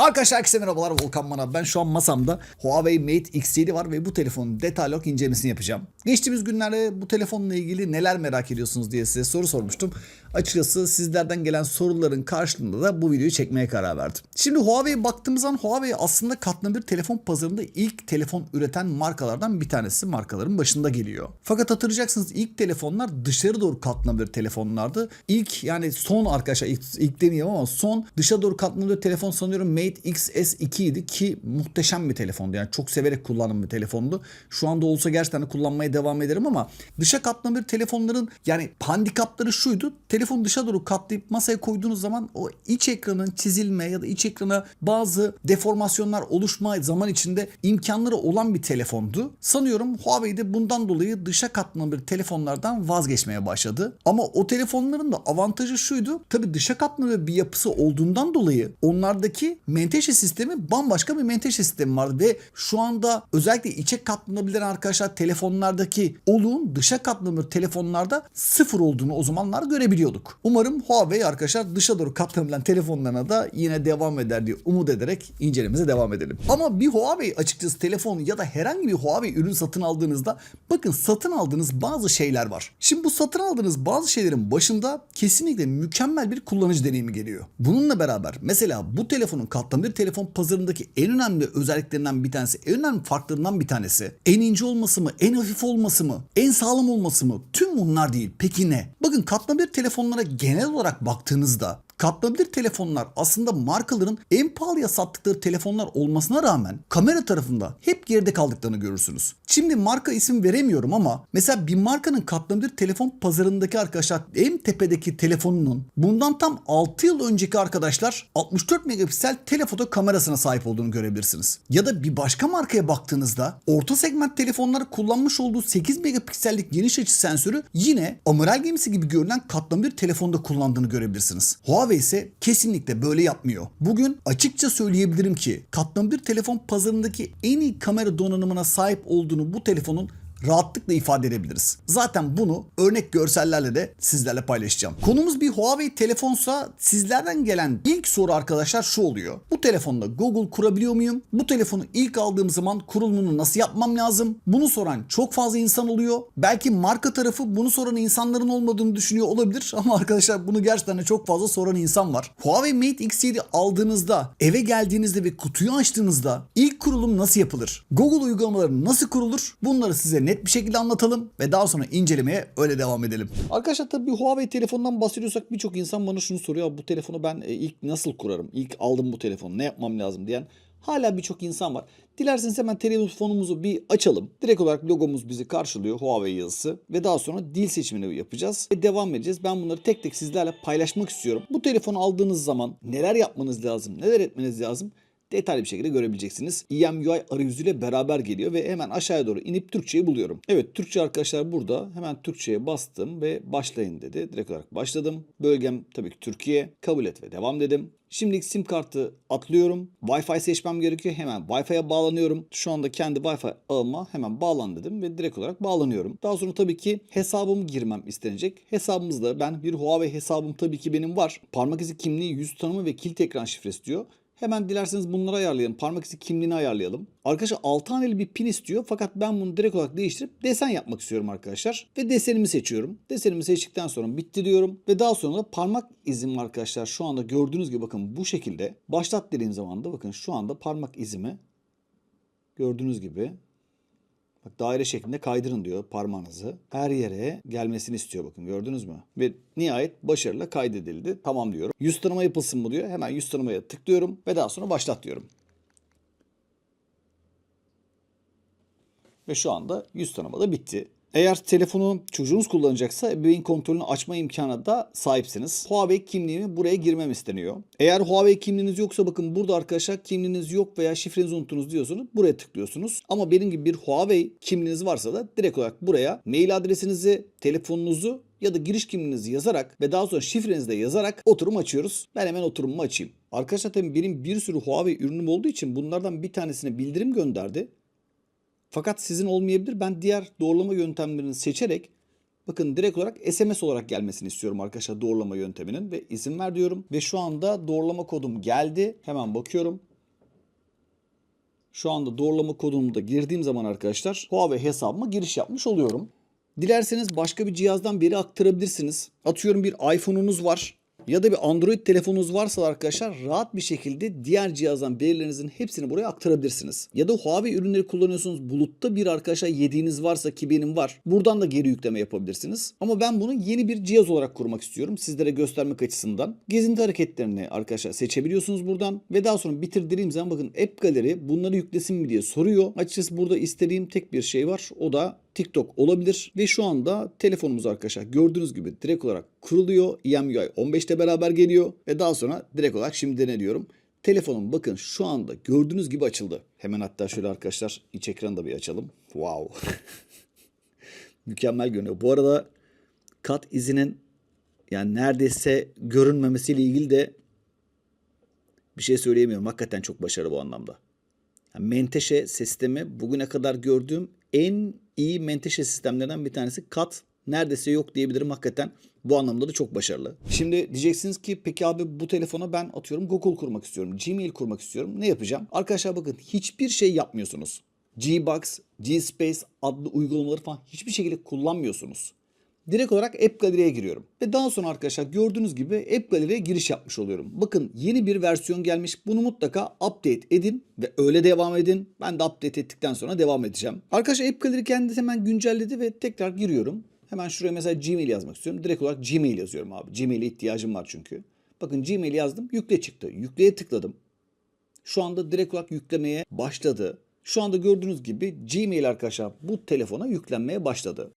Arkadaşlar herkese merhabalar Volkan Manav. Ben şu an masamda Huawei Mate X7 var ve bu telefonun detaylı incelemesini yapacağım. Geçtiğimiz günlerde bu telefonla ilgili neler merak ediyorsunuz diye size soru sormuştum. Açıkçası sizlerden gelen soruların karşılığında da bu videoyu çekmeye karar verdim. Şimdi Huawei'ye baktığımız zaman Huawei aslında katlanabilir telefon pazarında ilk telefon üreten markalardan bir tanesi markaların başında geliyor. Fakat hatırlayacaksınız ilk telefonlar dışarı doğru katlanabilir telefonlardı. İlk yani son arkadaşlar ilk, ilk demeyeyim ama son dışa doğru katlanabilir telefon sanıyorum Mate XS2 idi ki muhteşem bir telefondu. Yani çok severek kullandığım bir telefondu. Şu anda olsa gerçekten kullanmaya devam ederim ama dışa katlanabilir telefonların yani handikapları şuydu. Telefonu dışa doğru katlayıp masaya koyduğunuz zaman o iç ekranın çizilme ya da iç ekrana bazı deformasyonlar oluşma zaman içinde imkanları olan bir telefondu. Sanıyorum Huawei de bundan dolayı dışa katlanabilir telefonlardan vazgeçmeye başladı. Ama o telefonların da avantajı şuydu. Tabi dışa katlanabilir bir yapısı olduğundan dolayı onlardaki menteşe sistemi bambaşka bir menteşe sistemi vardı ve şu anda özellikle içe katlanabilir arkadaşlar telefonlardaki oluğun dışa katlanabilir telefonlarda sıfır olduğunu o zamanlar görebiliyorduk. Umarım Huawei arkadaşlar dışa doğru katlanabilen telefonlarına da yine devam eder diye umut ederek incelememize devam edelim. Ama bir Huawei açıkçası telefon ya da herhangi bir Huawei ürün satın aldığınızda bakın satın aldığınız bazı şeyler var. Şimdi bu satın aldığınız bazı şeylerin başında kesinlikle mükemmel bir kullanıcı deneyimi geliyor. Bununla beraber mesela bu telefonun katlanabilir telefon pazarındaki en önemli özelliklerinden bir tanesi, en önemli farklarından bir tanesi en ince olması mı, en hafif olması mı, en sağlam olması mı? Tüm bunlar değil. Peki ne? Bakın katlanabilir telefonlara genel olarak baktığınızda Katlanabilir telefonlar aslında markaların en pahalıya sattıkları telefonlar olmasına rağmen kamera tarafında hep geride kaldıklarını görürsünüz. Şimdi marka isim veremiyorum ama mesela bir markanın katlanabilir telefon pazarındaki arkadaşlar en tepedeki telefonunun bundan tam 6 yıl önceki arkadaşlar 64 megapiksel telefoto kamerasına sahip olduğunu görebilirsiniz. Ya da bir başka markaya baktığınızda orta segment telefonlar kullanmış olduğu 8 megapiksellik geniş açı sensörü yine amiral gemisi gibi görünen katlanabilir telefonda kullandığını görebilirsiniz. Huawei ise kesinlikle böyle yapmıyor. Bugün açıkça söyleyebilirim ki katlanabilir telefon pazarındaki en iyi kamera donanımına sahip olduğunu bu telefonun rahatlıkla ifade edebiliriz. Zaten bunu örnek görsellerle de sizlerle paylaşacağım. Konumuz bir Huawei telefonsa sizlerden gelen ilk soru arkadaşlar şu oluyor. Bu telefonda Google kurabiliyor muyum? Bu telefonu ilk aldığım zaman kurulumunu nasıl yapmam lazım? Bunu soran çok fazla insan oluyor. Belki marka tarafı bunu soran insanların olmadığını düşünüyor olabilir ama arkadaşlar bunu gerçekten de çok fazla soran insan var. Huawei Mate X7 aldığınızda, eve geldiğinizde ve kutuyu açtığınızda ilk kurulum nasıl yapılır? Google uygulamaları nasıl kurulur? Bunları size net bir şekilde anlatalım ve daha sonra incelemeye öyle devam edelim. Arkadaşlar tabii bir Huawei telefondan bahsediyorsak birçok insan bana şunu soruyor. Bu telefonu ben e, ilk nasıl kurarım? İlk aldım bu telefonu ne yapmam lazım diyen hala birçok insan var. Dilerseniz hemen telefonumuzu bir açalım. Direkt olarak logomuz bizi karşılıyor Huawei yazısı ve daha sonra dil seçimini yapacağız ve devam edeceğiz. Ben bunları tek tek sizlerle paylaşmak istiyorum. Bu telefonu aldığınız zaman neler yapmanız lazım, neler etmeniz lazım detaylı bir şekilde görebileceksiniz. EMUI arayüzüyle beraber geliyor ve hemen aşağıya doğru inip Türkçeyi buluyorum. Evet Türkçe arkadaşlar burada. Hemen Türkçe'ye bastım ve başlayın dedi. Direkt olarak başladım. Bölgem tabii ki Türkiye. Kabul et ve devam dedim. Şimdilik sim kartı atlıyorum. Wi-Fi seçmem gerekiyor. Hemen Wi-Fi'ye bağlanıyorum. Şu anda kendi Wi-Fi ağıma hemen bağlan dedim ve direkt olarak bağlanıyorum. Daha sonra tabii ki hesabımı girmem istenecek. Hesabımızda ben bir Huawei hesabım tabii ki benim var. Parmak izi kimliği, yüz tanımı ve kilit ekran şifresi diyor. Hemen dilerseniz bunları ayarlayalım. Parmak izi kimliğini ayarlayalım. Arkadaşlar 6 haneli bir pin istiyor. Fakat ben bunu direkt olarak değiştirip desen yapmak istiyorum arkadaşlar. Ve desenimi seçiyorum. Desenimi seçtikten sonra bitti diyorum. Ve daha sonra da parmak izim arkadaşlar şu anda gördüğünüz gibi bakın bu şekilde. Başlat dediğim zaman da bakın şu anda parmak izimi gördüğünüz gibi Bak daire şeklinde kaydırın diyor parmağınızı. Her yere gelmesini istiyor bakın gördünüz mü? Ve nihayet başarıyla kaydedildi. Tamam diyorum. Yüz tanıma yapılsın mı diyor. Hemen yüz tanımaya tıklıyorum ve daha sonra başlat diyorum. Ve şu anda yüz tanıma da bitti. Eğer telefonu çocuğunuz kullanacaksa ebeveyn kontrolünü açma imkanı da sahipsiniz. Huawei kimliğimi buraya girmem isteniyor. Eğer Huawei kimliğiniz yoksa bakın burada arkadaşlar kimliğiniz yok veya şifrenizi unuttunuz diyorsunuz. Buraya tıklıyorsunuz. Ama benim gibi bir Huawei kimliğiniz varsa da direkt olarak buraya mail adresinizi, telefonunuzu ya da giriş kimliğinizi yazarak ve daha sonra şifrenizi de yazarak oturum açıyoruz. Ben hemen oturumumu açayım. Arkadaşlar tabii benim bir sürü Huawei ürünüm olduğu için bunlardan bir tanesine bildirim gönderdi. Fakat sizin olmayabilir. Ben diğer doğrulama yöntemlerini seçerek bakın direkt olarak SMS olarak gelmesini istiyorum arkadaşlar doğrulama yönteminin ve izin ver diyorum. Ve şu anda doğrulama kodum geldi. Hemen bakıyorum. Şu anda doğrulama kodumu da girdiğim zaman arkadaşlar Huawei hesabıma giriş yapmış oluyorum. Dilerseniz başka bir cihazdan biri aktarabilirsiniz. Atıyorum bir iPhone'unuz var ya da bir Android telefonunuz varsa arkadaşlar rahat bir şekilde diğer cihazdan verilerinizin hepsini buraya aktarabilirsiniz. Ya da Huawei ürünleri kullanıyorsunuz. Bulutta bir arkadaşa yediğiniz varsa ki benim var. Buradan da geri yükleme yapabilirsiniz. Ama ben bunu yeni bir cihaz olarak kurmak istiyorum. Sizlere göstermek açısından. Gezinti hareketlerini arkadaşlar seçebiliyorsunuz buradan. Ve daha sonra bitir dediğim zaman bakın App Gallery bunları yüklesin mi diye soruyor. Açıkçası burada istediğim tek bir şey var. O da TikTok olabilir ve şu anda telefonumuz arkadaşlar gördüğünüz gibi direkt olarak kuruluyor. EMUI 15'te beraber geliyor ve daha sonra direkt olarak şimdi deneliyorum. Telefonum bakın şu anda gördüğünüz gibi açıldı. Hemen hatta şöyle arkadaşlar iç ekranı da bir açalım. Wow. Mükemmel görünüyor. Bu arada kat izinin yani neredeyse görünmemesiyle ilgili de bir şey söyleyemiyorum. Hakikaten çok başarılı bu anlamda. Yani menteşe sistemi bugüne kadar gördüğüm en iyi menteşe sistemlerinden bir tanesi. Kat neredeyse yok diyebilirim hakikaten. Bu anlamda da çok başarılı. Şimdi diyeceksiniz ki peki abi bu telefona ben atıyorum Google kurmak istiyorum. Gmail kurmak istiyorum. Ne yapacağım? Arkadaşlar bakın hiçbir şey yapmıyorsunuz. Gbox, Gspace adlı uygulamaları falan hiçbir şekilde kullanmıyorsunuz. Direkt olarak App Gallery'e giriyorum. Ve daha sonra arkadaşlar gördüğünüz gibi App Gallery'e giriş yapmış oluyorum. Bakın yeni bir versiyon gelmiş. Bunu mutlaka update edin ve öyle devam edin. Ben de update ettikten sonra devam edeceğim. Arkadaşlar App Gallery kendisi hemen güncelledi ve tekrar giriyorum. Hemen şuraya mesela Gmail yazmak istiyorum. Direkt olarak Gmail yazıyorum abi. Gmail'e ihtiyacım var çünkü. Bakın Gmail yazdım. Yükle çıktı. Yükleye tıkladım. Şu anda direkt olarak yüklemeye başladı. Şu anda gördüğünüz gibi Gmail arkadaşlar bu telefona yüklenmeye başladı.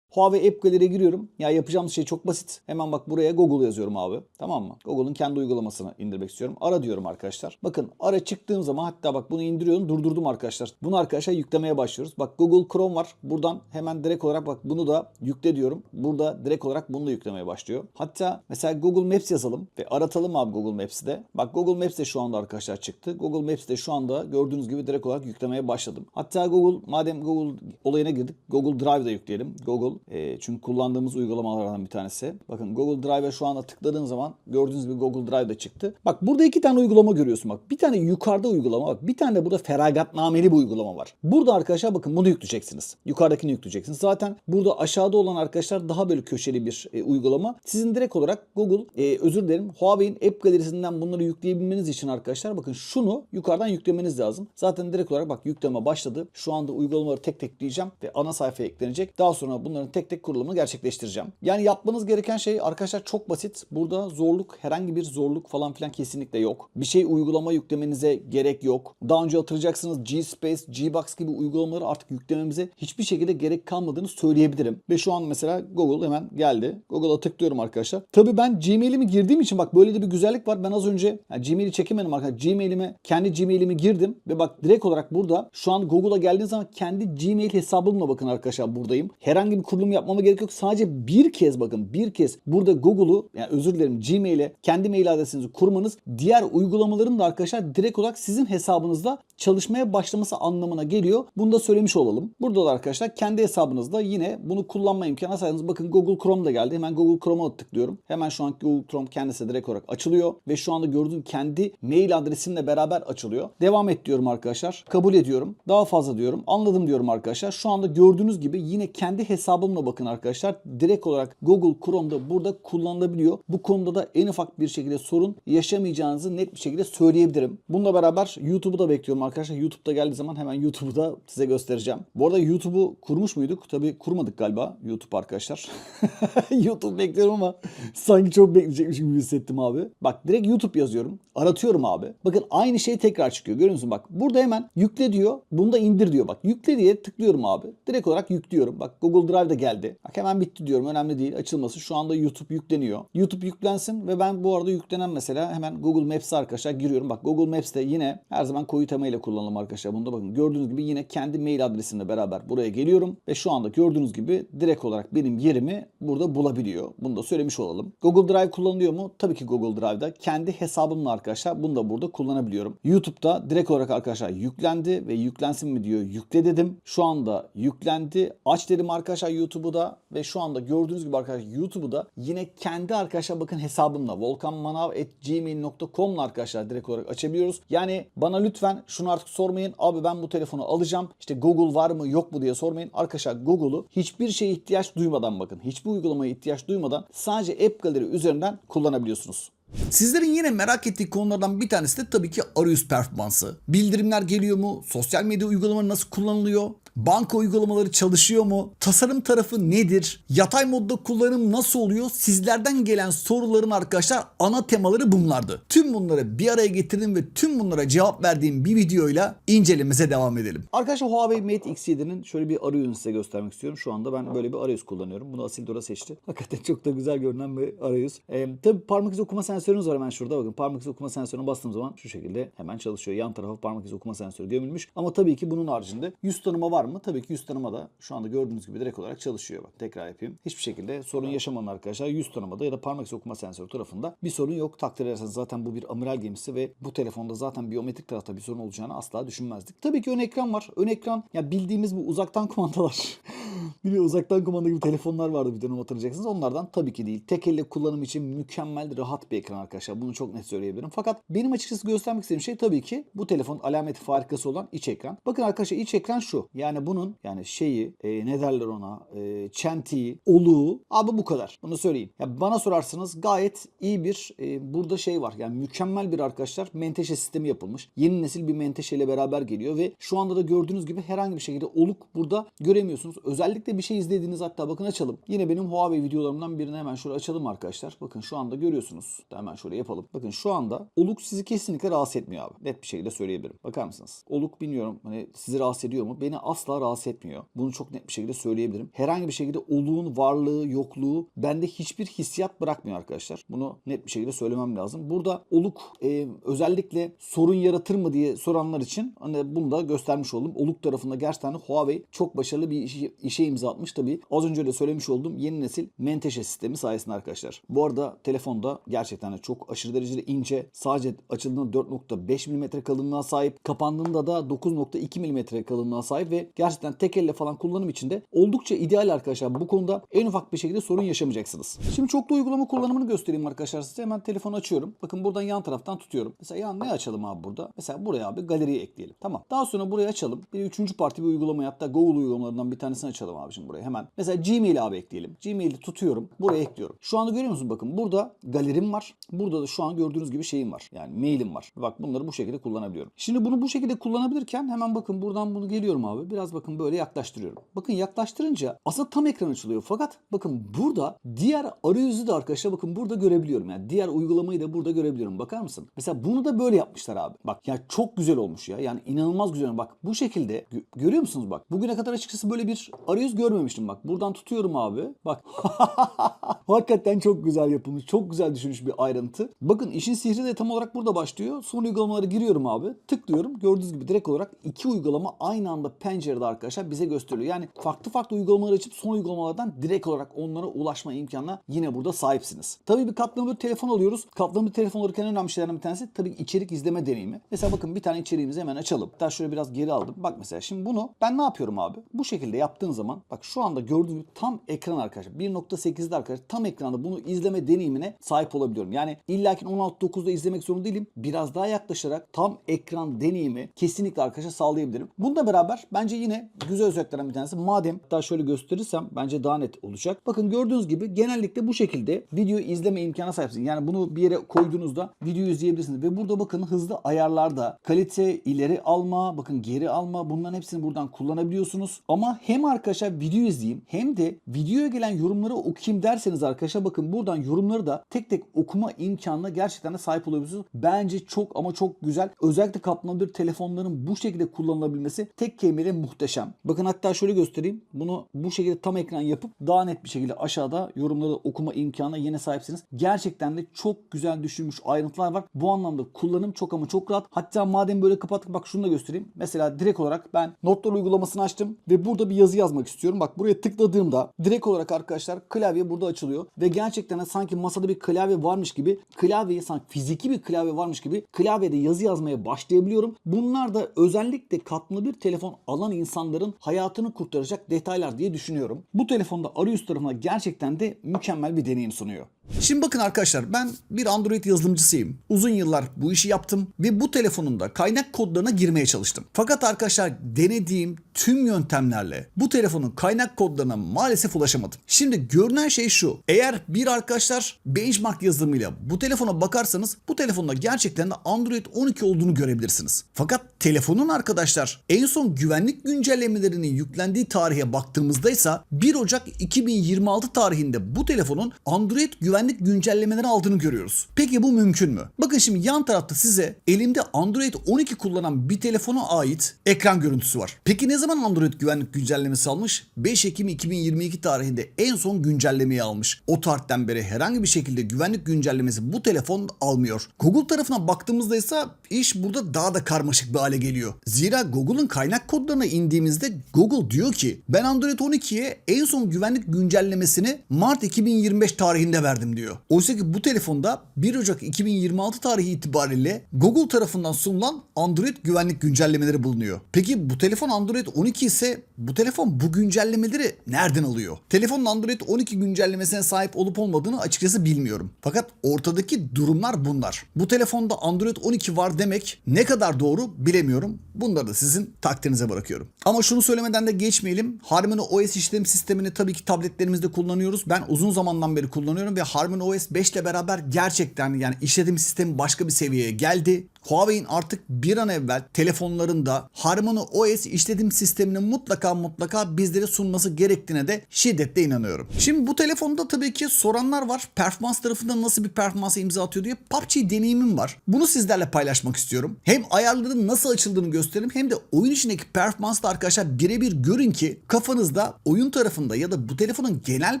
Huawei App Gallery'e giriyorum. Ya yapacağımız şey çok basit. Hemen bak buraya Google yazıyorum abi. Tamam mı? Google'ın kendi uygulamasını indirmek istiyorum. Ara diyorum arkadaşlar. Bakın ara çıktığım zaman hatta bak bunu indiriyorum durdurdum arkadaşlar. Bunu arkadaşlar yüklemeye başlıyoruz. Bak Google Chrome var. Buradan hemen direkt olarak bak bunu da yükle diyorum. Burada direkt olarak bunu da yüklemeye başlıyor. Hatta mesela Google Maps yazalım ve aratalım abi Google Maps'i de. Bak Google Maps de şu anda arkadaşlar çıktı. Google Maps de şu anda gördüğünüz gibi direkt olarak yüklemeye başladım. Hatta Google madem Google olayına girdik Google Drive'da yükleyelim. Google e, çünkü kullandığımız uygulamalardan bir tanesi. Bakın Google Drive'e şu anda tıkladığın zaman gördüğünüz gibi Google Drive'da çıktı. Bak burada iki tane uygulama görüyorsun bak. Bir tane yukarıda uygulama bak. Bir tane de burada feragatnameli bir uygulama var. Burada arkadaşlar bakın bunu yükleyeceksiniz. Yukarıdakini yükleyeceksiniz. Zaten burada aşağıda olan arkadaşlar daha böyle köşeli bir e, uygulama. Sizin direkt olarak Google e, özür dilerim Huawei'in App Galerisi'nden bunları yükleyebilmeniz için arkadaşlar bakın şunu yukarıdan yüklemeniz lazım. Zaten direkt olarak bak yükleme başladı. Şu anda uygulamaları tek tek diyeceğim ve ana sayfaya eklenecek. Daha sonra bunların tek tek kurulumunu gerçekleştireceğim. Yani yapmanız gereken şey arkadaşlar çok basit. Burada zorluk herhangi bir zorluk falan filan kesinlikle yok. Bir şey uygulama yüklemenize gerek yok. Daha önce hatırlayacaksınız G-Space, Gbox gibi uygulamaları artık yüklememize hiçbir şekilde gerek kalmadığını söyleyebilirim. Ve şu an mesela Google hemen geldi. Google'a tıklıyorum arkadaşlar. Tabii ben Gmail'imi girdiğim için bak böyle de bir güzellik var. Ben az önce yani Gmail'i çekemedim arkadaşlar. Gmail'ime kendi Gmail'imi girdim ve bak direkt olarak burada şu an Google'a geldiğiniz zaman kendi Gmail hesabımla bakın arkadaşlar buradayım. Herhangi bir kurulum yapmama gerek yok. Sadece bir kez bakın bir kez burada Google'u yani özür dilerim Gmail'e kendi mail adresinizi kurmanız diğer uygulamaların da arkadaşlar direkt olarak sizin hesabınızda çalışmaya başlaması anlamına geliyor. Bunu da söylemiş olalım. Burada da arkadaşlar kendi hesabınızda yine bunu kullanma imkanı sahipsiniz. Bakın Google Chrome da geldi. Hemen Google Chrome'a tıklıyorum. Hemen şu an Google Chrome kendisi direkt olarak açılıyor ve şu anda gördüğüm kendi mail adresimle beraber açılıyor. Devam et diyorum arkadaşlar. Kabul ediyorum. Daha fazla diyorum. Anladım diyorum arkadaşlar. Şu anda gördüğünüz gibi yine kendi hesabımla bakın arkadaşlar. Direkt olarak Google Chrome'da burada kullanılabiliyor. Bu konuda da en ufak bir şekilde sorun yaşamayacağınızı net bir şekilde söyleyebilirim. Bununla beraber YouTube'u da bekliyorum arkadaşlar. YouTube'da geldiği zaman hemen YouTube'u da size göstereceğim. Bu arada YouTube'u kurmuş muyduk? Tabii kurmadık galiba YouTube arkadaşlar. YouTube bekliyorum ama sanki çok bekleyecekmiş gibi hissettim abi. Bak direkt YouTube yazıyorum. Aratıyorum abi. Bakın aynı şey tekrar çıkıyor. Görüyor musun? Bak burada hemen yükle diyor. Bunu da indir diyor. Bak yükle diye tıklıyorum abi. Direkt olarak yüklüyorum. Bak Google Drive'da geldi. Bak hemen bitti diyorum. Önemli değil. Açılması. Şu anda YouTube yükleniyor. YouTube yüklensin ve ben bu arada yüklenen mesela hemen Google Maps'e arkadaşlar giriyorum. Bak Google Maps'te yine her zaman koyu tema ile kullanalım arkadaşlar. Bunda bakın gördüğünüz gibi yine kendi mail adresimle beraber buraya geliyorum ve şu anda gördüğünüz gibi direkt olarak benim yerimi burada bulabiliyor. Bunu da söylemiş olalım. Google Drive kullanılıyor mu? Tabii ki Google Drive'da. Kendi hesabımla arkadaşlar bunu da burada kullanabiliyorum. YouTube'da direkt olarak arkadaşlar yüklendi ve yüklensin mi diyor. Yükle dedim. Şu anda yüklendi. Aç dedim arkadaşlar YouTube YouTube'u da ve şu anda gördüğünüz gibi arkadaşlar YouTube'u da yine kendi arkadaşlar bakın hesabımla volkanmanav.gmail.com'la arkadaşlar direkt olarak açabiliyoruz. Yani bana lütfen şunu artık sormayın. Abi ben bu telefonu alacağım. İşte Google var mı yok mu diye sormayın. Arkadaşlar Google'u hiçbir şeye ihtiyaç duymadan bakın. Hiçbir uygulamaya ihtiyaç duymadan sadece App Gallery üzerinden kullanabiliyorsunuz. Sizlerin yine merak ettiği konulardan bir tanesi de tabii ki arayüz performansı. Bildirimler geliyor mu? Sosyal medya uygulamaları nasıl kullanılıyor? Banka uygulamaları çalışıyor mu? Tasarım tarafı nedir? Yatay modda kullanım nasıl oluyor? Sizlerden gelen soruların arkadaşlar ana temaları bunlardı. Tüm bunları bir araya getirdim ve tüm bunlara cevap verdiğim bir videoyla incelememize devam edelim. Arkadaşlar Huawei Mate X7'nin şöyle bir arayüzünü size göstermek istiyorum. Şu anda ben böyle bir arayüz kullanıyorum. Bunu Asildora seçti. Hakikaten çok da güzel görünen bir arayüz. Ee, tabii parmak izi okuma sensörünüz var hemen şurada. Bakın parmak izi okuma sensörüne bastığım zaman şu şekilde hemen çalışıyor. Yan tarafa parmak izi okuma sensörü gömülmüş. Ama tabii ki bunun haricinde yüz tanıma var? Tabii ki yüz tanıma da şu anda gördüğünüz gibi direkt olarak çalışıyor. Bak tekrar yapayım. Hiçbir şekilde sorun yaşamadan arkadaşlar yüz tanımada ya da parmak izi okuma sensörü tarafında bir sorun yok. Takdir ederseniz zaten bu bir amiral gemisi ve bu telefonda zaten biyometrik tarafta bir sorun olacağını asla düşünmezdik. Tabii ki ön ekran var. Ön ekran ya bildiğimiz bu uzaktan kumandalar. Biliyor uzaktan kumanda gibi telefonlar vardı bir dönem hatırlayacaksınız. Onlardan tabii ki değil. Tek elle kullanım için mükemmel rahat bir ekran arkadaşlar. Bunu çok net söyleyebilirim. Fakat benim açıkçası göstermek istediğim şey tabii ki bu telefon alameti farikası olan iç ekran. Bakın arkadaşlar iç ekran şu. Yani bunun yani şeyi e, ne derler ona e, çentiği, oluğu abi bu kadar. Bunu söyleyeyim. Ya bana sorarsanız gayet iyi bir e, burada şey var. Yani mükemmel bir arkadaşlar menteşe sistemi yapılmış. Yeni nesil bir menteşe ile beraber geliyor ve şu anda da gördüğünüz gibi herhangi bir şekilde oluk burada göremiyorsunuz. Özellikle bir şey izlediğiniz hatta bakın açalım. Yine benim Huawei videolarımdan birini hemen şöyle açalım arkadaşlar. Bakın şu anda görüyorsunuz. Hemen şöyle yapalım. Bakın şu anda oluk sizi kesinlikle rahatsız etmiyor abi. Net bir şekilde söyleyebilirim. Bakar mısınız? Oluk bilmiyorum hani sizi rahatsız ediyor mu? Beni asla rahatsız etmiyor. Bunu çok net bir şekilde söyleyebilirim. Herhangi bir şekilde oluğun varlığı, yokluğu bende hiçbir hissiyat bırakmıyor arkadaşlar. Bunu net bir şekilde söylemem lazım. Burada oluk e, özellikle sorun yaratır mı diye soranlar için hani bunu da göstermiş oldum. Oluk tarafında gerçekten Huawei çok başarılı bir işe, işe imza atmış tabii. Az önce de söylemiş olduğum yeni nesil menteşe sistemi sayesinde arkadaşlar. Bu arada telefonda gerçekten çok aşırı derecede ince. Sadece açıldığında 4.5 mm kalınlığa sahip. Kapandığında da 9.2 mm kalınlığa sahip ve gerçekten tek elle falan kullanım için de oldukça ideal arkadaşlar. Bu konuda en ufak bir şekilde sorun yaşamayacaksınız. Şimdi çoklu uygulama kullanımını göstereyim arkadaşlar size. Hemen telefonu açıyorum. Bakın buradan yan taraftan tutuyorum. Mesela yan ne açalım abi burada? Mesela buraya abi galeriyi ekleyelim. Tamam. Daha sonra buraya açalım. Bir üçüncü parti bir uygulama hatta Google uygulamalarından bir tanesini açalım abicim buraya. Hemen. Mesela Gmail abi ekleyelim. Gmail'i tutuyorum. Buraya ekliyorum. Şu anda görüyor musunuz? Bakın burada galerim var. Burada da şu an gördüğünüz gibi şeyim var. Yani mailim var. Bak bunları bu şekilde kullanabiliyorum. Şimdi bunu bu şekilde kullanabilirken hemen bakın buradan bunu geliyorum abi. Biraz bakın böyle yaklaştırıyorum. Bakın yaklaştırınca aslında tam ekran açılıyor. Fakat bakın burada diğer arayüzü de arkadaşlar bakın burada görebiliyorum. Yani diğer uygulamayı da burada görebiliyorum. Bakar mısın? Mesela bunu da böyle yapmışlar abi. Bak ya çok güzel olmuş ya. Yani inanılmaz güzel. Bak bu şekilde gö- görüyor musunuz bak. Bugüne kadar açıkçası böyle bir arayüz görmemiştim bak. Buradan tutuyorum abi. Bak. Hakikaten çok güzel yapılmış. Çok güzel düşünmüş bir ayrıntı. Bakın işin sihri de tam olarak burada başlıyor. Son uygulamaları giriyorum abi. Tıklıyorum. Gördüğünüz gibi direkt olarak iki uygulama aynı anda pencerede arkadaşlar bize gösteriliyor. Yani farklı farklı uygulamaları açıp son uygulamalardan direkt olarak onlara ulaşma imkanına yine burada sahipsiniz. Tabii bir katlanabilir telefon alıyoruz. Katlanabilir telefon alırken en önemli şeylerden bir tanesi tabii içerik izleme deneyimi. Mesela bakın bir tane içeriğimizi hemen açalım. Hatta şöyle biraz geri aldım. Bak mesela şimdi bunu ben ne yapıyorum abi? Bu şekilde yaptığın zaman bak şu anda gördüğünüz tam ekran arkadaşlar. 1.8'de arkadaşlar tam ekranda bunu izleme deneyimine sahip olabiliyorum. Yani illakin 16.9'da izlemek zorunda değilim. Biraz daha yaklaşarak tam ekran deneyimi kesinlikle arkadaşlar sağlayabilirim. Bununla beraber bence yine güzel özelliklerden bir tanesi. Madem hatta şöyle gösterirsem bence daha net olacak. Bakın gördüğünüz gibi genellikle bu şekilde video izleme imkanına sahipsiniz. Yani bunu bir yere koyduğunuzda videoyu izleyebilirsiniz. Ve burada bakın hızlı ayarlarda kalite ileri alma, bakın geri alma bunların hepsini buradan kullanabiliyorsunuz. Ama hem arkadaşlar video izleyeyim hem de videoya gelen yorumları okuyayım derseniz arkadaşlar bakın buradan yorumları da tek tek okuma imkanına gerçekten de sahip olabiliyorsunuz. Bence çok ama çok güzel. Özellikle katlanabilir telefonların bu şekilde kullanılabilmesi tek kelimeyle muhteşem. Bakın hatta şöyle göstereyim. Bunu bu şekilde tam ekran yapıp daha net bir şekilde aşağıda yorumları okuma imkanına yine sahipsiniz. Gerçekten de çok güzel düşünmüş ayrıntılar var. Bu anlamda kullanım çok ama çok rahat. Hatta madem böyle kapattık bak şunu da göstereyim. Mesela direkt olarak ben notlar uygulamasını açtım ve burada bir yazı yazmak istiyorum. Bak buraya tıkladığımda direkt olarak arkadaşlar klavye burada açılıyor ve gerçekten de sanki masada bir klavye varmış gibi klavyeyi sanki fiziki bir klavye varmış gibi klavyede yazı yazmaya başlayabiliyorum. Bunlar da özellikle katlanabilir telefon alan insanların hayatını kurtaracak detaylar diye düşünüyorum. Bu telefonda arayüz tarafına gerçekten de mükemmel bir deneyim sunuyor. Şimdi bakın arkadaşlar ben bir Android yazılımcısıyım. Uzun yıllar bu işi yaptım ve bu telefonumda kaynak kodlarına girmeye çalıştım. Fakat arkadaşlar denediğim tüm yöntemlerle bu telefonun kaynak kodlarına maalesef ulaşamadım. Şimdi görünen şey şu. Eğer bir arkadaşlar benchmark yazılımıyla bu telefona bakarsanız bu telefonda gerçekten de Android 12 olduğunu görebilirsiniz. Fakat telefonun arkadaşlar en son güvenlik güncellemelerinin yüklendiği tarihe baktığımızda ise 1 Ocak 2026 tarihinde bu telefonun Android güvenlik güncellemeleri aldığını görüyoruz. Peki bu mümkün mü? Bakın şimdi yan tarafta size elimde Android 12 kullanan bir telefona ait ekran görüntüsü var. Peki ne zaman Android güvenlik güncellemesi almış? 5 Ekim 2022 tarihinde en son güncellemeyi almış. O tarihten beri herhangi bir şekilde güvenlik güncellemesi bu telefon almıyor. Google tarafına baktığımızda ise iş burada daha da karmaşık bir hale geliyor. Zira Google'ın kaynak kodlarına indiğimizde Google diyor ki ben Android 12'ye en son güvenlik güncellemesini Mart 2025 tarihinde verdim diyor. Oysa ki bu telefonda 1 Ocak 2026 tarihi itibariyle Google tarafından sunulan Android güvenlik güncellemeleri bulunuyor. Peki bu telefon Android 12 ise bu telefon bu güncellemeleri nereden alıyor? Telefonun Android 12 güncellemesine sahip olup olmadığını açıkçası bilmiyorum. Fakat ortadaki durumlar bunlar. Bu telefonda Android 12 var demek ne kadar doğru bilemiyorum. Bunları da sizin takdirinize bırakıyorum. Ama şunu söylemeden de geçmeyelim. Harmony OS işlem sistemini tabii ki tabletlerimizde kullanıyoruz. Ben uzun zamandan beri kullanıyorum ve Harmony OS 5 ile beraber gerçekten yani işletim sistemi başka bir seviyeye geldi. Huawei'in artık bir an evvel telefonlarında Harmony OS işletim sistemini mutlaka mutlaka bizlere sunması gerektiğine de şiddetle inanıyorum. Şimdi bu telefonda tabii ki soranlar var. Performans tarafında nasıl bir performansa imza atıyor diye PUBG deneyimim var. Bunu sizlerle paylaşmak istiyorum. Hem ayarların nasıl açıldığını göstereyim hem de oyun içindeki performansı arkadaşlar birebir görün ki kafanızda oyun tarafında ya da bu telefonun genel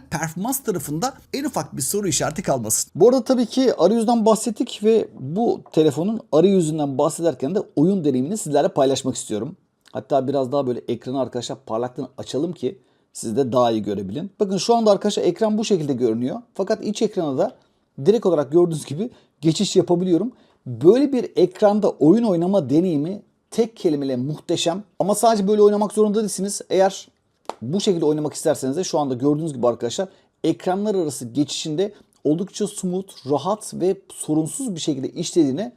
performans tarafında en ufak bir soru işareti kalmasın. Bu arada tabii ki arayüzden bahsettik ve bu telefonun arayüzünden bahsederken de oyun deneyimini sizlerle paylaşmak istiyorum. Hatta biraz daha böyle ekranı arkadaşlar parlaklığını açalım ki siz de daha iyi görebilin. Bakın şu anda arkadaşlar ekran bu şekilde görünüyor. Fakat iç ekrana da direkt olarak gördüğünüz gibi geçiş yapabiliyorum. Böyle bir ekranda oyun oynama deneyimi tek kelimeyle muhteşem. Ama sadece böyle oynamak zorunda değilsiniz. Eğer bu şekilde oynamak isterseniz de şu anda gördüğünüz gibi arkadaşlar ekranlar arası geçişinde oldukça smooth, rahat ve sorunsuz bir şekilde işlediğini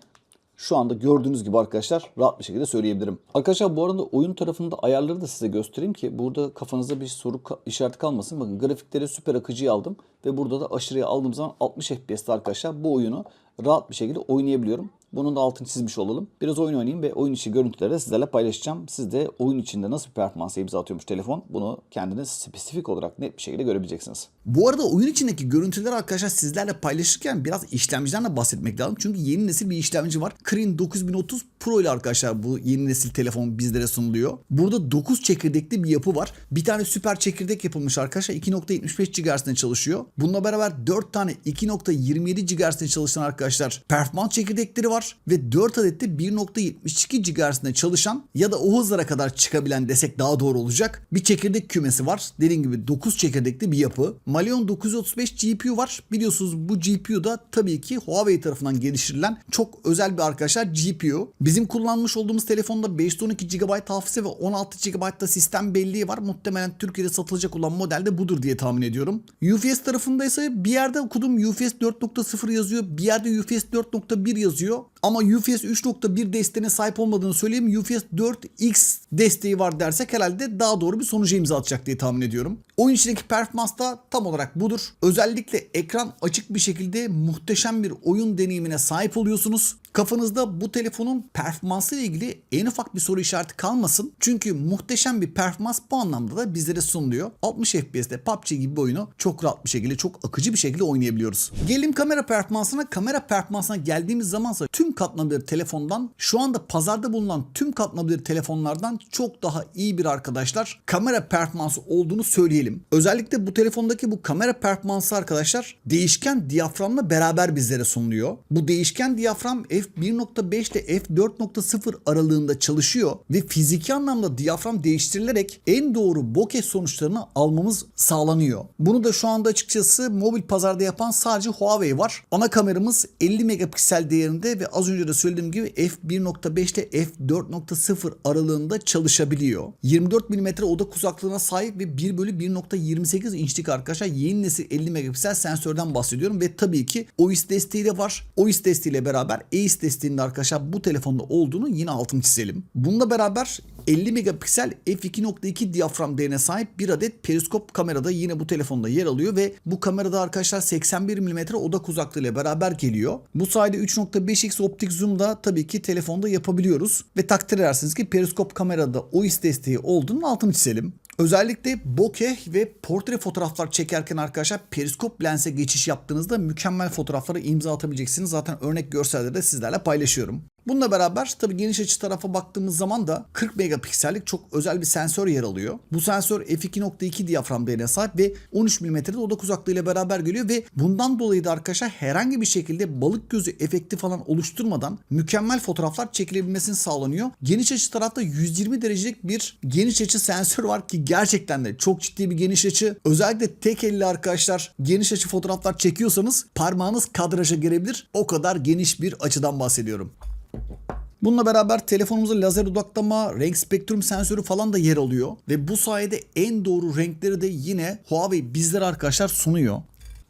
şu anda gördüğünüz gibi arkadaşlar rahat bir şekilde söyleyebilirim. Arkadaşlar bu arada oyun tarafında ayarları da size göstereyim ki burada kafanızda bir soru işareti kalmasın. Bakın grafikleri süper akıcıyı aldım ve burada da aşırıya aldığım zaman 60 FPS'te arkadaşlar bu oyunu rahat bir şekilde oynayabiliyorum. Bunun da altını çizmiş olalım. Biraz oyun oynayayım ve oyun içi görüntüleri de sizlerle paylaşacağım. Siz de oyun içinde nasıl bir performansa imza atıyormuş telefon bunu kendiniz spesifik olarak net bir şekilde görebileceksiniz. Bu arada oyun içindeki görüntüleri arkadaşlar sizlerle paylaşırken biraz işlemciden de bahsetmek lazım. Çünkü yeni nesil bir işlemci var. Kirin 9030 Pro ile arkadaşlar bu yeni nesil telefon bizlere sunuluyor. Burada 9 çekirdekli bir yapı var. Bir tane süper çekirdek yapılmış arkadaşlar. 2.75 GHz'de çalışıyor. Bununla beraber 4 tane 2.27 GHz'de çalışan arkadaşlar performans çekirdekleri var ve 4 adet de 1.72 GHz'de çalışan ya da o hızlara kadar çıkabilen desek daha doğru olacak. Bir çekirdek kümesi var. Dediğim gibi 9 çekirdekli bir yapı. Malion 935 GPU var. Biliyorsunuz bu GPU da tabii ki Huawei tarafından geliştirilen çok özel bir arkadaşlar GPU. Bizim kullanmış olduğumuz telefonda 512 GB hafıza ve 16 GB da sistem belleği var. Muhtemelen Türkiye'de satılacak olan model de budur diye tahmin ediyorum. UFS tarafında ise bir yerde okudum UFS 4.0 yazıyor. Bir yerde UFS 4.1 yazıyor. Ama UFS 3.1 desteğine sahip olmadığını söyleyeyim. UFS 4X desteği var dersek herhalde daha doğru bir sonuca imza atacak diye tahmin ediyorum. Oyun içindeki performans da tam olarak budur. Özellikle ekran açık bir şekilde muhteşem bir oyun deneyimine sahip oluyorsunuz. Kafanızda bu telefonun performansı ile ilgili en ufak bir soru işareti kalmasın. Çünkü muhteşem bir performans bu anlamda da bizlere sunuluyor. 60 FPS'te PUBG gibi bir oyunu çok rahat bir şekilde, çok akıcı bir şekilde oynayabiliyoruz. Gelelim kamera performansına. Kamera performansına geldiğimiz zamansa tüm katlanabilir telefondan şu anda pazarda bulunan tüm katlanabilir telefonlardan çok daha iyi bir arkadaşlar kamera performansı olduğunu söyleyelim. Özellikle bu telefondaki bu kamera performansı arkadaşlar değişken diyaframla beraber bizlere sunuluyor. Bu değişken diyafram f1.5 ile f4.0 aralığında çalışıyor ve fiziki anlamda diyafram değiştirilerek en doğru bokeh sonuçlarını almamız sağlanıyor. Bunu da şu anda açıkçası mobil pazarda yapan sadece Huawei var. Ana kameramız 50 megapiksel değerinde ve az önce de söylediğim gibi f1.5 ile f4.0 aralığında çalışabiliyor. 24 mm oda uzaklığına sahip ve 1 bölü 1.28 inçlik arkadaşlar yeni nesil 50 megapiksel sensörden bahsediyorum ve tabii ki OIS desteği de var. OIS desteğiyle beraber EIS desteğinin de arkadaşlar bu telefonda olduğunu yine altını çizelim. Bununla beraber 50 megapiksel f2.2 diyafram değerine sahip bir adet periskop kamerada yine bu telefonda yer alıyor ve bu kamerada arkadaşlar 81 mm odak uzaklığıyla beraber geliyor. Bu sayede 3.5x optik zoom da tabii ki telefonda yapabiliyoruz ve takdir edersiniz ki periskop kamerada OIS desteği olduğunun altını çizelim. Özellikle bokeh ve portre fotoğraflar çekerken arkadaşlar periskop lense geçiş yaptığınızda mükemmel fotoğrafları imza atabileceksiniz. Zaten örnek görselleri de sizlerle paylaşıyorum. Bununla beraber tabii geniş açı tarafa baktığımız zaman da 40 megapiksellik çok özel bir sensör yer alıyor. Bu sensör f2.2 diyafram değerine sahip ve 13 mm'de odak uzaklığıyla beraber geliyor ve bundan dolayı da arkadaşlar herhangi bir şekilde balık gözü efekti falan oluşturmadan mükemmel fotoğraflar çekilebilmesini sağlanıyor. Geniş açı tarafta 120 derecelik bir geniş açı sensör var ki gerçekten de çok ciddi bir geniş açı. Özellikle tek elle arkadaşlar geniş açı fotoğraflar çekiyorsanız parmağınız kadraja girebilir. O kadar geniş bir açıdan bahsediyorum. Bununla beraber telefonumuzda lazer odaklama, renk spektrum sensörü falan da yer alıyor. Ve bu sayede en doğru renkleri de yine Huawei bizlere arkadaşlar sunuyor.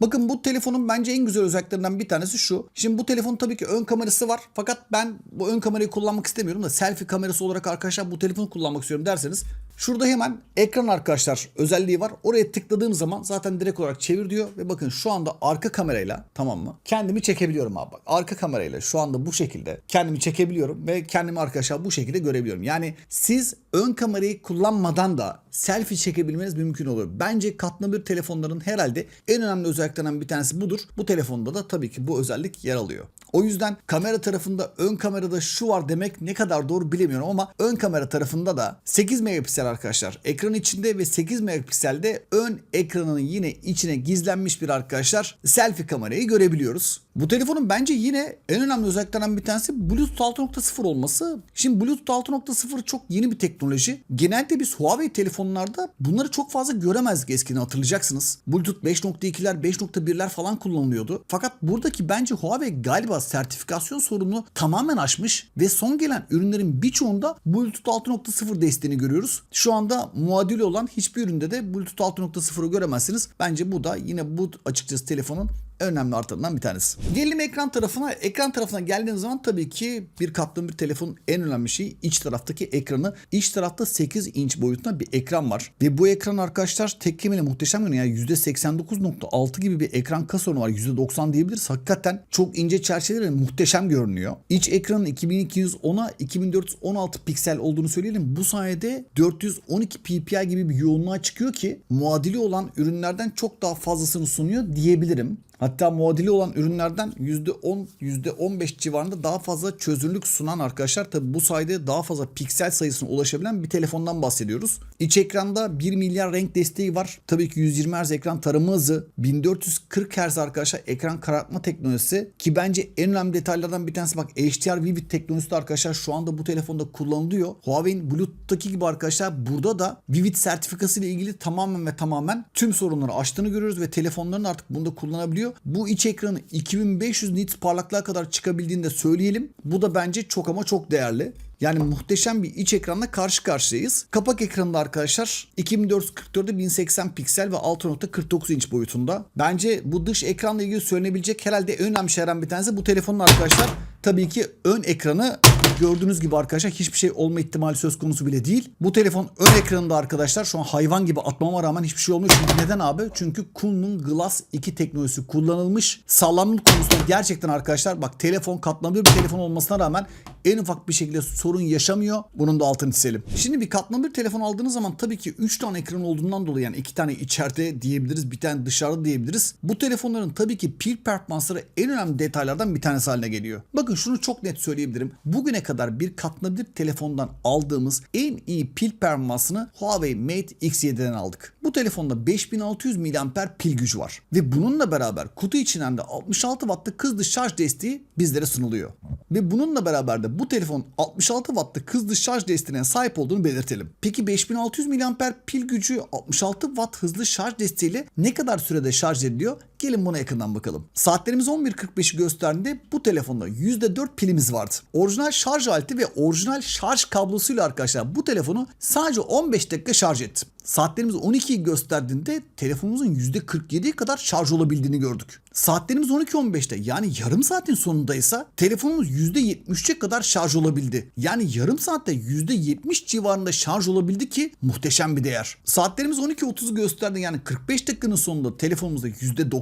Bakın bu telefonun bence en güzel özelliklerinden bir tanesi şu. Şimdi bu telefonun tabii ki ön kamerası var. Fakat ben bu ön kamerayı kullanmak istemiyorum da selfie kamerası olarak arkadaşlar bu telefonu kullanmak istiyorum derseniz Şurada hemen ekran arkadaşlar özelliği var. Oraya tıkladığım zaman zaten direkt olarak çevir diyor ve bakın şu anda arka kamerayla tamam mı? Kendimi çekebiliyorum abi bak. Arka kamerayla şu anda bu şekilde kendimi çekebiliyorum ve kendimi arkadaşlar bu şekilde görebiliyorum. Yani siz ön kamerayı kullanmadan da selfie çekebilmeniz mümkün olur. Bence katlanabilir telefonların herhalde en önemli özelliklerinden bir tanesi budur. Bu telefonda da tabii ki bu özellik yer alıyor. O yüzden kamera tarafında ön kamerada şu var demek ne kadar doğru bilemiyorum ama ön kamera tarafında da 8 megapiksel arkadaşlar ekran içinde ve 8 megapikselde ön ekranının yine içine gizlenmiş bir arkadaşlar selfie kamerayı görebiliyoruz. Bu telefonun bence yine en önemli özelliklerinden bir tanesi Bluetooth 6.0 olması. Şimdi Bluetooth 6.0 çok yeni bir teknoloji. Genelde biz Huawei telefonlarda bunları çok fazla göremezdik eskiden hatırlayacaksınız. Bluetooth 5.2'ler 5.1'ler falan kullanılıyordu. Fakat buradaki bence Huawei galiba sertifikasyon sorununu tamamen aşmış ve son gelen ürünlerin birçoğunda Bluetooth 6.0 desteğini görüyoruz. Şu anda muadili olan hiçbir üründe de Bluetooth 6.0'ı göremezsiniz. Bence bu da yine bu açıkçası telefonun önemli artılarından bir tanesi. Gelelim ekran tarafına. Ekran tarafına geldiğiniz zaman tabii ki bir katlı bir telefonun en önemli şeyi iç taraftaki ekranı. İç tarafta 8 inç boyutunda bir ekran var. Ve bu ekran arkadaşlar tek kelimeyle muhteşem görünüyor. Yani %89.6 gibi bir ekran kasonu var. %90 diyebiliriz. Hakikaten çok ince çerçeveleri muhteşem görünüyor. İç ekranın 2210'a 2416 piksel olduğunu söyleyelim. Bu sayede 412 ppi gibi bir yoğunluğa çıkıyor ki muadili olan ürünlerden çok daha fazlasını sunuyor diyebilirim. Hatta muadili olan ürünlerden %10, %15 civarında daha fazla çözünürlük sunan arkadaşlar. Tabi bu sayede daha fazla piksel sayısına ulaşabilen bir telefondan bahsediyoruz. İç ekranda 1 milyar renk desteği var. Tabii ki 120 Hz ekran tarama hızı, 1440 Hz arkadaşlar ekran karartma teknolojisi ki bence en önemli detaylardan bir tanesi bak HDR Vivid teknolojisi de arkadaşlar şu anda bu telefonda kullanılıyor. Huawei'in Bluetooth'taki gibi arkadaşlar burada da Vivid sertifikası ile ilgili tamamen ve tamamen tüm sorunları aştığını görüyoruz ve telefonların artık bunda kullanabiliyor. Bu iç ekranı 2500 nits parlaklığa kadar çıkabildiğini de söyleyelim. Bu da bence çok ama çok değerli. Yani muhteşem bir iç ekranla karşı karşıyayız. Kapak ekranında arkadaşlar 2444'e 1080 piksel ve 6.49 inç boyutunda. Bence bu dış ekranla ilgili söylenebilecek herhalde önemli şeylerden bir tanesi bu telefonun arkadaşlar tabii ki ön ekranı gördüğünüz gibi arkadaşlar hiçbir şey olma ihtimali söz konusu bile değil. Bu telefon ön ekranında arkadaşlar şu an hayvan gibi atmama rağmen hiçbir şey olmuyor. Çünkü neden abi? Çünkü Kunlun Glass 2 teknolojisi kullanılmış. Sağlamlık konusunda gerçekten arkadaşlar bak telefon katlanabilir bir telefon olmasına rağmen en ufak bir şekilde sorun yaşamıyor. Bunun da altını çizelim. Şimdi bir katlanabilir telefon aldığınız zaman tabii ki 3 tane ekran olduğundan dolayı yani 2 tane içeride diyebiliriz bir tane dışarıda diyebiliriz. Bu telefonların tabii ki pil performansları en önemli detaylardan bir tanesi haline geliyor. Bakın şunu çok net söyleyebilirim. Bugüne kadar bir katlanabilir telefondan aldığımız en iyi pil performansını Huawei Mate X7'den aldık. Bu telefonda 5600 mAh pil gücü var. Ve bununla beraber kutu içinden de 66 wattlık hızlı şarj desteği bizlere sunuluyor. Ve bununla beraber de bu telefon 66 wattlık hızlı şarj desteğine sahip olduğunu belirtelim. Peki 5600 mAh pil gücü 66 watt hızlı şarj desteğiyle ne kadar sürede şarj ediliyor? Gelin buna yakından bakalım. Saatlerimiz 11.45'i gösterdiğinde bu telefonda %4 pilimiz vardı. Orijinal şarj aleti ve orijinal şarj kablosuyla arkadaşlar bu telefonu sadece 15 dakika şarj ettim. Saatlerimiz 12'yi gösterdiğinde telefonumuzun %47'ye kadar şarj olabildiğini gördük. Saatlerimiz 12.15'te yani yarım saatin sonundaysa telefonumuz %73'e kadar şarj olabildi. Yani yarım saatte %70 civarında şarj olabildi ki muhteşem bir değer. Saatlerimiz 12.30'u gösterdi yani 45 dakikanın sonunda telefonumuzda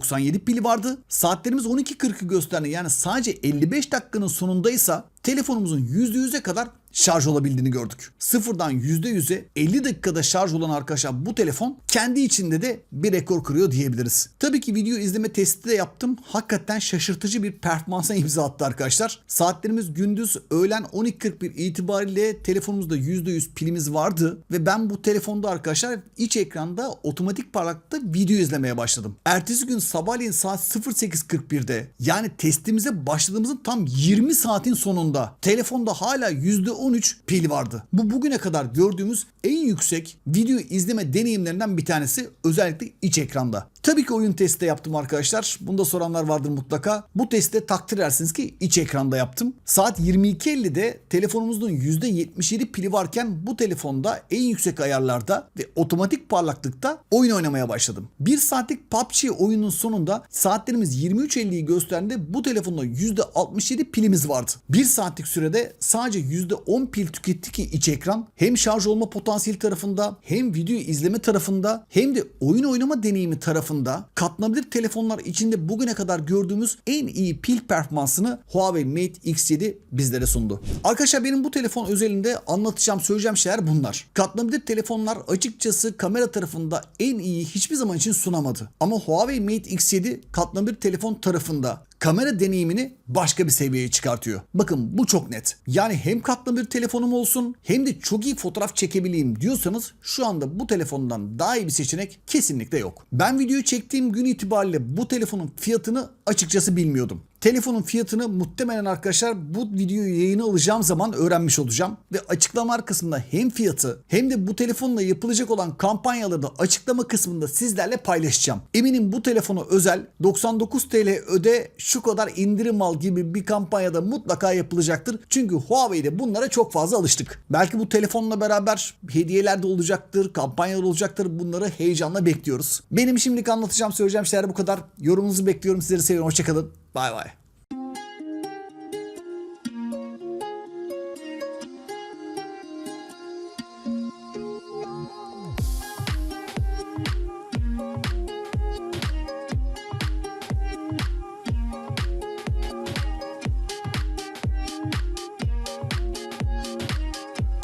%97 pili vardı. Saatlerimiz 12.40'ı gösterdi yani sadece 55 dakikanın sonundaysa telefonumuzun %100'e kadar şarj olabildiğini gördük. Sıfırdan %100'e 50 dakikada şarj olan arkadaşlar bu telefon kendi içinde de bir rekor kırıyor diyebiliriz. Tabii ki video izleme testi de yaptım. Hakikaten şaşırtıcı bir performansa imza attı arkadaşlar. Saatlerimiz gündüz öğlen 12.41 itibariyle telefonumuzda %100 pilimiz vardı ve ben bu telefonda arkadaşlar iç ekranda otomatik parlaklıkta video izlemeye başladım. Ertesi gün sabahleyin saat 08.41'de yani testimize başladığımızın tam 20 saatin sonunda telefonda hala %13 pil vardı. Bu bugüne kadar gördüğümüz en yüksek video izleme deneyimlerinden bir tanesi özellikle iç ekranda. Tabii ki oyun testi de yaptım arkadaşlar. Bunda soranlar vardır mutlaka. Bu testte takdir edersiniz ki iç ekranda yaptım. Saat 22.50'de telefonumuzun %77 pili varken bu telefonda en yüksek ayarlarda ve otomatik parlaklıkta oyun oynamaya başladım. 1 saatlik PUBG oyunun sonunda saatlerimiz 23.50'yi gösterdiğinde bu telefonda %67 pilimiz vardı. 1 saatlik sürede sadece %10 pil tüketti ki iç ekran hem şarj olma potansiyeli tarafında hem video izleme tarafında hem de oyun oynama deneyimi tarafında katlanabilir telefonlar içinde bugüne kadar gördüğümüz en iyi pil performansını Huawei Mate X7 bizlere sundu. Arkadaşlar benim bu telefon özelinde anlatacağım söyleyeceğim şeyler bunlar. Katlanabilir telefonlar açıkçası kamera tarafında en iyi hiçbir zaman için sunamadı. Ama Huawei Mate X7 katlanabilir telefon tarafında kamera deneyimini başka bir seviyeye çıkartıyor. Bakın bu çok net. Yani hem katlanabilir telefonum olsun hem de çok iyi fotoğraf çekebileyim diyorsanız şu anda bu telefondan daha iyi bir seçenek kesinlikle yok. Ben videoyu çektiğim gün itibariyle bu telefonun fiyatını açıkçası bilmiyordum. Telefonun fiyatını muhtemelen arkadaşlar bu videoyu yayına alacağım zaman öğrenmiş olacağım. Ve açıklama kısmında hem fiyatı hem de bu telefonla yapılacak olan kampanyaları da açıklama kısmında sizlerle paylaşacağım. Eminim bu telefona özel 99 TL öde şu kadar indirim al gibi bir kampanyada mutlaka yapılacaktır. Çünkü Huawei'de bunlara çok fazla alıştık. Belki bu telefonla beraber hediyeler de olacaktır, kampanyalar olacaktır. Bunları heyecanla bekliyoruz. Benim şimdilik anlatacağım söyleyeceğim şeyler bu kadar. Yorumunuzu bekliyorum. Sizleri seviyorum. Hoşçakalın. Bye bye.